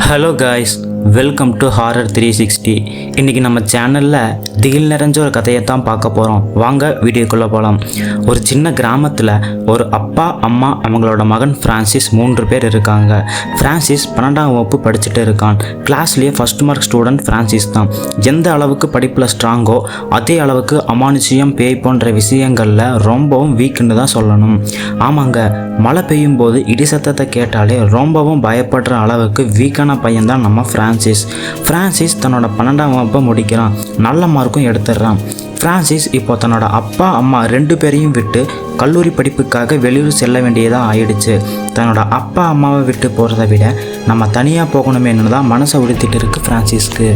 Hello guys welcome to horror three sixty இன்றைக்கி நம்ம சேனலில் திகில் நிறைஞ்ச ஒரு கதையை தான் பார்க்க போகிறோம் வாங்க வீடியோக்குள்ளே போகலாம் ஒரு சின்ன கிராமத்தில் ஒரு அப்பா அம்மா அவங்களோட மகன் ஃப்ரான்சிஸ் மூன்று பேர் இருக்காங்க. ஃப்ரான்சிஸ் பன்னெண்டாம் வகுப்பு படிச்சுட்டு இருக்கான். கிளாஸ்லேயே ஃபஸ்ட் மார்க் ஸ்டூடெண்ட் ஃப்ரான்சிஸ் தான். எந்த அளவுக்கு படிப்பில் ஸ்ட்ராங்கோ அதே அளவுக்கு அமானுஷியம் பேய் போன்ற விஷயங்களில் ரொம்பவும் வீக்குன்னு தான் சொல்லணும். ஆமாங்க மழை பெய்யும் போது இடி சத்தத்தை கேட்டாலே ரொம்பவும் பயப்படுற அளவுக்கு வீக்கான பையன் தான் நம்ம ஃப்ரான்ஸ் ஃப்ரான்சிஸ் ஃப்ரான்சிஸ் தன்னோட பன்னெண்டாம் வகுப்பை முடிக்கிறான். நல்ல மார்க்கும் எடுத்துடுறான். ஃப்ரான்சிஸ் இப்போ தன்னோட அப்பா அம்மா ரெண்டு பேரையும் விட்டு கல்லூரி படிப்புக்காக வெளியூர் செல்ல வேண்டியதாக ஆயிடுச்சு. தன்னோட அப்பா அம்மாவை விட்டு போகிறத விட நம்ம தனியாக போகணுமேனு தான் மனசை உடுத்திட்டு இருக்கு ஃப்ரான்சிஸ்க்கு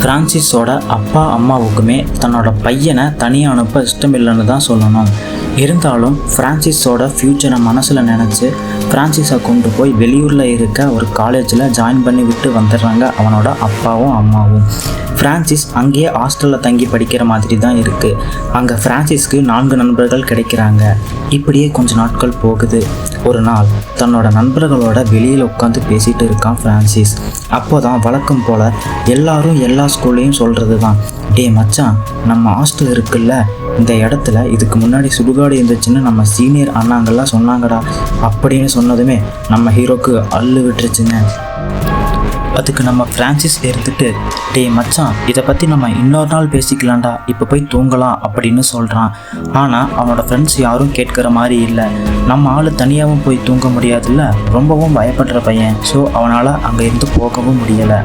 ஃப்ரான்சிஸோட அப்பா அம்மாவுக்குமே தன்னோட பையனை தனியாக அனுப்ப இஷ்டம் இல்லைன்னு தான் சொல்லணும். இருந்தாலும் ஃப்ரான்சிஸோட ஃப்யூச்சரை மனசில் நினச்சி ஃப்ரான்சிஸை கொண்டு போய் வெளியூரில் இருக்க ஒரு காலேஜில் ஜாயின் பண்ணி விட்டு வந்துடுறாங்க அவனோட அப்பாவும் அம்மாவும். ஃப்ரான்சிஸ் அங்கேயே ஹாஸ்டலில் தங்கி படிக்கிற மாதிரி தான் இருக்குது அங்கே ஃப்ரான்சிஸ்க்கு நான்கு நண்பர்கள் கிடைக்கிறாங்க. இப்படியே கொஞ்ச நாட்கள் போகுது. ஒரு நாள் தன்னோட நண்பர்களோட வெளியில் உட்காந்து பேசிகிட்டு இருக்கான் ஃப்ரான்சிஸ் அப்போ தான் வழக்கம் போல் எல்லாரும் எல்லா ஸ்கூல்லையும் சொல்கிறது தான் டே மச்சான் நம்ம ஹாஸ்டல் இருக்குல்ல இந்த இடத்துல இதுக்கு முன்னாடி சுடுகாடு இருந்துச்சுன்னு நம்ம சீனியர் அண்ணாங்கெல்லாம் சொன்னாங்கடா அப்படின்னு சொன்னதுமே நம்ம ஹீரோக்கு அள்ளு விட்டுருச்சுங்க. அதுக்கு நம்ம ஃப்ரான்சிஸ் எடுத்துட்டு டே மச்சான் இதை பற்றி நம்ம இன்னொரு நாள் பேசிக்கலாம்டா இப்போ போய் தூங்கலாம் அப்படின்னு சொல்கிறான் ஆனால் அவனோட ஃப்ரெண்ட்ஸ் யாரும் கேட்குற மாதிரி இல்லை. நம்ம ஆள் தனியாகவும் போய் தூங்க முடியாதுல்ல ரொம்பவும் பயப்படுற பையன். ஸோ அவனால் அங்கே இருந்து போகவும் முடியலை.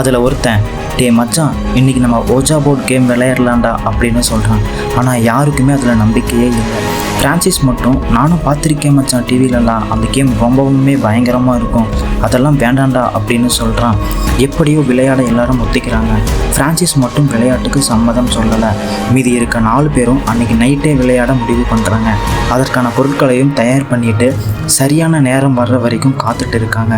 அதில் ஒருத்தன் டே மச்சான் இன்னைக்கு நம்ம ஓஜா போர்ட் கேம் விளையாடலாண்டா அப்படின்னு சொல்கிறான் ஆனால் யாருக்குமே அதில் நம்பிக்கையே இல்லை. ஃப்ரான்சிஸ் மட்டும் நானும் பார்த்துருக்கேன் மச்சான் டிவிலலாம் அந்த கேம் ரொம்பவுமே பயங்கரமாக இருக்கும். அதெல்லாம் வேண்டாம்டா அப்படின்னு சொல்கிறான் எப்படியோ விளையாட எல்லாரும் ஒத்திக்கிறாங்க. ஃப்ரான்சிஸ் மட்டும் விளையாட்டுக்கு சம்மதம் சொல்லலை. மீதி இருக்க நாலு பேரும் அன்னைக்கு நைட்டே விளையாட முடிவு பண்ணுறாங்க அதற்கான பொருட்களையும் தயார் பண்ணிட்டு சரியான நேரம் வர்ற வரைக்கும் காத்துட்டு இருக்காங்க.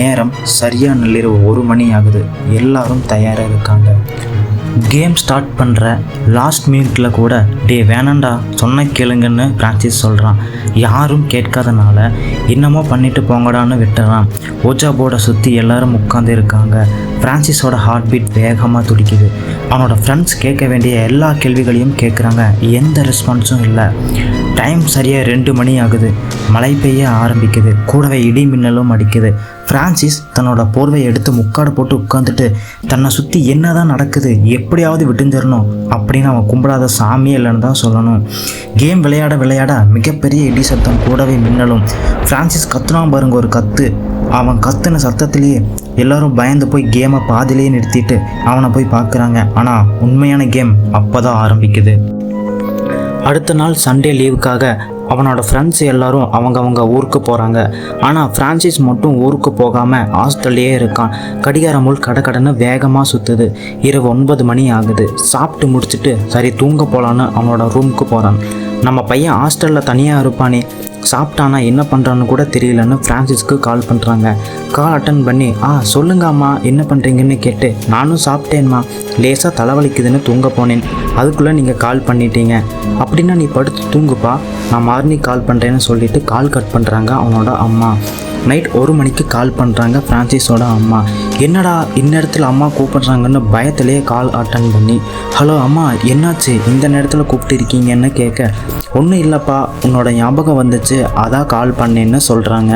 நேரம் சரியாக நள்ளிரவு ஒரு மணி ஆகுது. எல்லாரும் தயாராக இருக்காங்க. கேம் ஸ்டார்ட் பண்ணுற லாஸ்ட் மினிட்ல கூட டே வேணாண்டா சொன்ன கேளுங்கன்னு பிரான்சிஸ் சொல்கிறான் யாரும் கேட்காதனால என்னமோ பண்ணிட்டு போங்கடான்னு விட்டுறான். ஓஜா போர்டை சுற்றி எல்லாரும் உட்காந்து இருக்காங்க. பிரான்சிஸோட ஹார்ட் பீட் வேகமாக துடிக்குது. அவனோட ஃப்ரெண்ட்ஸ் கேட்க வேண்டிய எல்லா கேள்விகளையும் கேட்குறாங்க எந்த ரெஸ்பான்ஸும் இல்லை. டைம் சரியாக ரெண்டு மணி ஆகுது. மழை பெய்ய ஆரம்பிக்குது. கூடவே இடி மின்னலும் அடிக்குது. ஃப்ரான்சிஸ் தன்னோட போர்வையை எடுத்து முக்காடு போட்டு உட்காந்துட்டு தன்னை சுற்றி என்ன தான் நடக்குது எப்படியாவது விட்டுஞ்சிடணும் அப்படின்னு அவன் கும்பிடாத சாமியே இல்லைன்னு தான் சொல்லணும். கேம் விளையாட விளையாட மிகப்பெரிய இடி சத்தம் கூடவே மின்னலும். ஃப்ரான்சிஸ் கத்துனான் பாருங்க ஒரு கத்து. அவன் கத்துன சத்தத்திலேயே எல்லாரும் பயந்து போய் கேமை பாதியிலேயே நிறுத்திட்டு அவனை போய் பார்க்குறாங்க. ஆனால் உண்மையான கேம் அப்போ தான் ஆரம்பிக்குது. அடுத்த நாள் சண்டே லீவுக்காக அவனோட ஃப்ரெண்ட்ஸ் எல்லாரும் அவங்கவங்க ஊருக்கு போகிறாங்க ஆனால் ஃப்ரான்சிஸ் மட்டும் ஊருக்கு போகாமல் ஹாஸ்டல்லையே இருக்கான். கடிகாரம் முள் கடகடன்னு வேகமாக சுற்றுது இரவு ஒன்பது மணி ஆகுது. சாப்பிட்டு முடிச்சுட்டு சரி தூங்க போகலான்னு அவனோட ரூமுக்கு போகிறான் நம்ம பையன் ஹாஸ்டலில் தனியாக இருப்பானே. சாப்பிட்டானா என்ன பண்ணுறான்னு கூட தெரியலன்னு ஃப்ரான்சிஸ்க்கு கால் பண்ணுறாங்க கால் அட்டன் பண்ணி ஆ சொல்லுங்க அம்மா என்ன பண்ணுறீங்கன்னு கேட்டு நானும் சாப்பிட்டேன்மா லேசாக தலைவலிக்குதுன்னு தூங்க போனேன். அதுக்குள்ளே நீங்கள் கால் பண்ணிட்டீங்க. அப்படின்னா நீ படுத்து தூங்குப்பா. நான் மார்னிங் கால் பண்ணுறேன்னு சொல்லிட்டு கால் கட் பண்ணுறாங்க அவனோட அம்மா. நைட் ஒரு மணிக்கு கால் பண்ணுறாங்க ஃப்ரான்சிஸோட அம்மா. என்னடா இந்நேரத்தில் அம்மா கூப்பிட்றாங்கன்னு பயத்திலேயே கால் அட்டன் பண்ணி ஹலோ அம்மா என்னாச்சு? இந்த நேரத்தில் கூப்பிட்டு இருக்கீங்கன்னு கேட்க ஒன்றும் இல்லைப்பா உன்னோட ஞாபகம் வந்துச்சு அதான் கால் பண்ணேன்னு சொல்கிறாங்க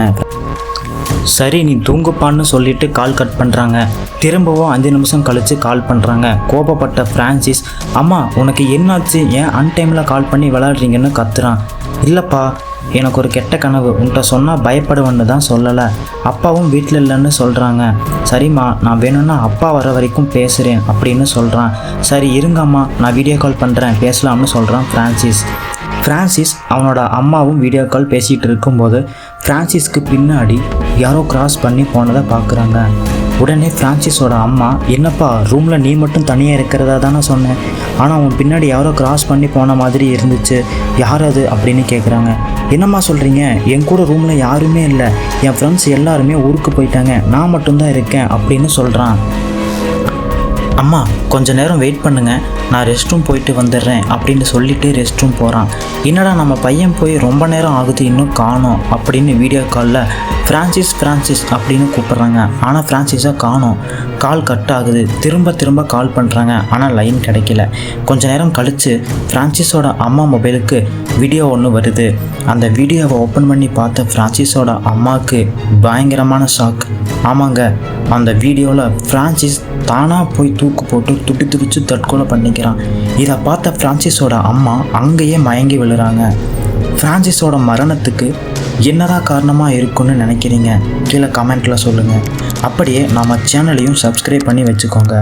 சரி நீ தூங்குப்பான்னு சொல்லிட்டு கால் கட் பண்ணுறாங்க திரும்பவும் அஞ்சு நிமிஷம் கழித்து கால் பண்ணுறாங்க கோபப்பட்ட ஃப்ரான்சிஸ் அம்மா உனக்கு என்னாச்சு? ஏன் அன்டைமில் கால் பண்ணி விளாட்றீங்கன்னு கத்துறான். இல்லைப்பா எனக்கு ஒரு கெட்ட கனவு. உன்கிட்ட சொன்னால் பயப்படுவேன்னு தான் சொல்லலை. அப்பாவும் வீட்டில் இல்லைன்னு சொல்கிறாங்க சரிம்மா நான் வேணும்னா அப்பா வர வரைக்கும் பேசுகிறேன் அப்படின்னு சொல்கிறான் சரி இருங்கம்மா நான் வீடியோ கால் பண்ணுறேன் பேசலாம்னு சொல்கிறான் ஃப்ரான்சிஸ் ஃப்ரான்சிஸ் அவனோட அம்மாவும் வீடியோ கால் பேசிகிட்டு இருக்கும்போது ஃப்ரான்சிஸ்க்கு பின்னாடி யாரோ கிராஸ் பண்ணி போனதை பார்க்குறாங்க. உடனே ஃப்ரான்சிஸோட அம்மா என்னப்பா ரூமில் நீ மட்டும் தனியாக இருக்கிறதா தானே சொன்னேன் ஆனால் அவன் பின்னாடி யாரோ கிராஸ் பண்ணி போன மாதிரி இருந்துச்சு. யார் அது? அப்படின்னு கேட்குறாங்க என்னம்மா சொல்கிறீங்க என் கூட ரூமில் யாருமே இல்லை. என் ஃப்ரெண்ட்ஸ் எல்லாருமே ஊருக்கு போயிட்டாங்க. நான் மட்டும்தான் இருக்கேன். அப்படின்னு சொல்கிறான் அம்மா கொஞ்ச நேரம் வெயிட் பண்ணுங்க. நான் ரெஸ்ட் ரூம் போயிட்டு வந்துடுறேன் அப்படின்னு சொல்லிட்டு ரெஸ்ட் ரூம் போகிறான் என்னடா நம்ம பையன் போய் ரொம்ப நேரம் ஆகுது இன்னும் காணோம் அப்படின்னு வீடியோ காலில் ஃப்ரான்சிஸ் ஃப்ரான்சிஸ் அப்படின்னு கூப்பிட்றாங்க. ஆனால் ஃப்ரான்சிஸாக காணும். கால் கட் ஆகுது. திரும்ப திரும்ப கால் பண்ணுறாங்க ஆனால் லைன் கிடைக்கல. கொஞ்ச நேரம் கழித்து ஃப்ரான்சிஸோட அம்மா மொபைலுக்கு வீடியோ ஒன்று வருது. அந்த வீடியோவை ஓப்பன் பண்ணி பார்த்த ஃப்ரான்சிஸோட அம்மாவுக்கு பயங்கரமான ஷாக் ஆமாங்க அந்த வீடியோவில் ஃப்ரான்சிஸ் தானாக போய் தூக்கு போட்டு துடி துடிச்சு தற்கொலை பண்ணிக்கிறான். இதை பார்த்த ஃப்ரான்சிஸோட அம்மா அங்கேயே மயங்கி விழுறாங்க. ஃப்ரான்சிஸோட மரணத்துக்கு என்னதான் காரணமாக இருக்குன்னு நினைக்கிறீங்க? கீழே கமெண்ட்டில் சொல்லுங்கள் அப்படியே நம்ம சேனலையும் சப்ஸ்கிரைப் பண்ணி வச்சுக்கோங்க.